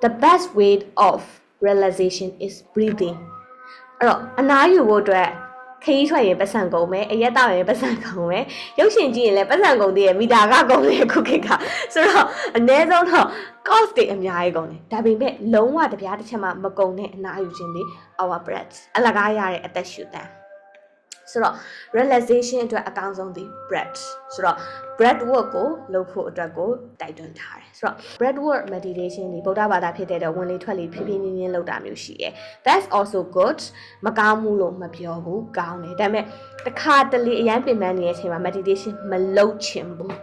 the best way of realization is breathing အဲ့တော့အနားယူဖို့အတွက်ခရီးထွက်ရင်ပတ်စံကုန်မယ်အရက်တောက်ရင်ပတ်စံကုန်မယ်ရုပ်ရှင်ကြည့်ရင်လည်းပတ်စံကုန်သေးရဲ့မီတာကကုန်တယ်အခုခေတ်ကဆိုတော့အနည်းဆုံးတော့ cost တွေအများကြီးကုန်တယ်ဒါပေမဲ့လုံးဝတစ်ပြားတစ်ချက်မှမကုန်တဲ့အနားယူခြင်းတွေ our breath အလကားရတဲ့အသက်ရှူတမ်း ဆိုတော့ relaxation အတွက်အကောင်းဆုံးဒီ breath ဆိုတော့ breath work ကိုလုပ်ဖို့အတွက်ကိုတိုက်တွန်းထားတယ်ဆိုတော့ breath work meditation ဒီဗုဒ္ဓဘာသာဖြစ်တဲ့တော့ဝင်လေထွက်လေဖြည်းဖြည်းချင်းချင်းလုပ်တာမျိုးရှိတယ် that's also good မကောင်းဘူးလို့မပြောဘူးကောင်းတယ်ဒါပေမဲ့တစ်ခါတလေအရန်ပင်ပန်းနေတဲ့အချိန်မှာ meditation မလုပ်ချင်ဘူး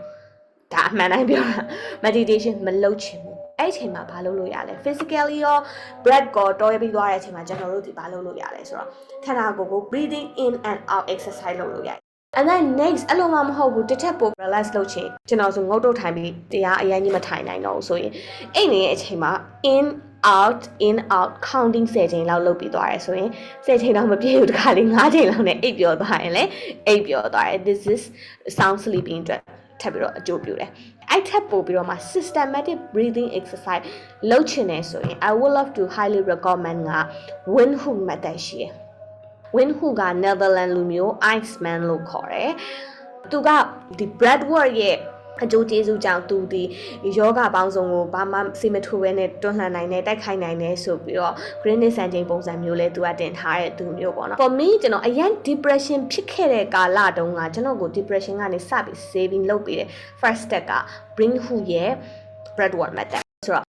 ဒါအမှန်တိုင်းပြောတာ meditation မလုပ်ချင်ဘူး အဲ့ဒီအချိန်မှာဘာလုပ်လို့ရလဲ physically ရော breath ကိုတော်ရပြီးသွားတဲ့အချိန်မှာကျွန်တော်တို့ဒီဘာလုပ်လို့ရလဲဆိုတော့ခန္ဓာကိုယ်ကို breathing in and out exercise လုပ်လို့ရတယ် and then next အဲ့လိုမှမဟုတ်ဘူးတစ်ထပ်ပို relax လုပ်ချင်ကျွန်တော်ဆိုငုတ်တုတ်ထိုင်ပြီးတရားအရင်ကြီးမထိုင်နိုင်တော့ဘူးဆိုရင်အဲ့နေတဲ့အချိန်မှာ in out in out counting 10ချိန်လောက်လုပ်ပြီးသွားရဲဆိုရင်10ချိန်လောက်မပြည့်ဘူးတခါလေး9ချိန်လောက်နဲ့အိပ်ပျော်သွားရင်လည်းအိပ်ပျော်သွားရဲ this is sound sleeping အတွက် ထပ်ပြီးတော့အကျိုးပြုတယ်အဲ့ထပ်ပို့ပြီးတော့မှ systematic breathing exercise လုပ်ချင်တယ်ဆိုရင် I would love to highly recommend က Wim Hof method ရှိတယ် Win Hu က Netherlands လူမျိုး Iceman လို့ခေါ်တယ်။သူကဒီ breathwork ရဲ့ အကျိုးကျေးဇူးကြောင့်သူဒီယောဂပေါင်းစုံကိုဘာမှစိတ်မထိုးဘဲနဲ့တွန်းလှန်နိုင်တယ်တိုက်ခိုက်နိုင်တယ်ဆိုပြီးတော့ Greenwich စံချိန်ပုံစံမျိုးလဲသူကတင်ထားတဲ့သူမျိုးပေါ့နော် For me ကျွန်တော်အရင် depression ဖြစ်ခဲ့တဲ့ကာလတုန်းကကျွန်တော်ကို depression ကနေစပြီး saving လုပ်ပေးတယ် first step က Bring Hu ရဲ့ breathwork method ဆိုတော့